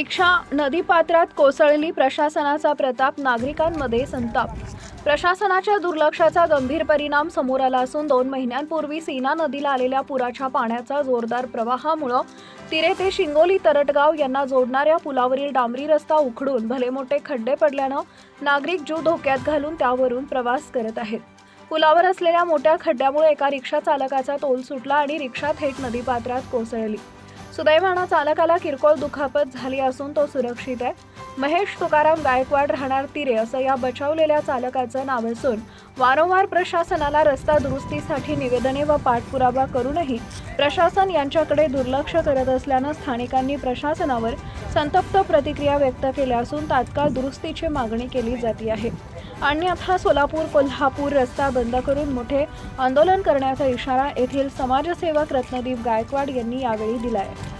रिक्षा नदीपात्रात कोसळली प्रशासनाचा प्रताप नागरिकांमध्ये संताप. प्रशासनाच्या दुर्लक्षाचा गंभीर परिणाम समोर आला असून दोन महिन्यांपूर्वी सीना नदीला आलेल्या पुराच्या पाण्याचा जोरदार प्रवाहामुळं तिरे ते शिंगोली तरटगाव यांना जोडणाऱ्या पुलावरील डांबरी रस्ता उखडून भले मोठे खड्डे पडल्यानं नागरिक जीव धोक्यात घालून त्यावरून प्रवास करत आहेत. पुलावर असलेल्या मोठ्या खड्ड्यामुळे एका रिक्षा चालकाचा तोल सुटला आणि रिक्षा थेट नदीपात्रात कोसळली. सुदैवानं चालकाला किरकोळ दुखापत झाली असून तो सुरक्षित आहे. महेश तुकाराम गायकवाड राहणार तिरे असं या बचावलेल्या चालकाचं नाव असून वारंवार प्रशासनाला रस्ता दुरुस्तीसाठी निवेदने व पाठपुरावा करूनही प्रशासन यांच्याकडे दुर्लक्ष करत असल्यानं स्थानिकांनी प्रशासनावर संतप्त प्रतिक्रिया व्यक्त केल्या असून तात्काळ दुरुस्तीची मागणी केली जाते आहे. आणि आता सोलापूर कोल्हापूर रस्ता बंद करून मोठे आंदोलन करण्याचा इशारा येथील समाजसेवक रत्नदीप गायकवाड यांनी यावेळी दिला आहे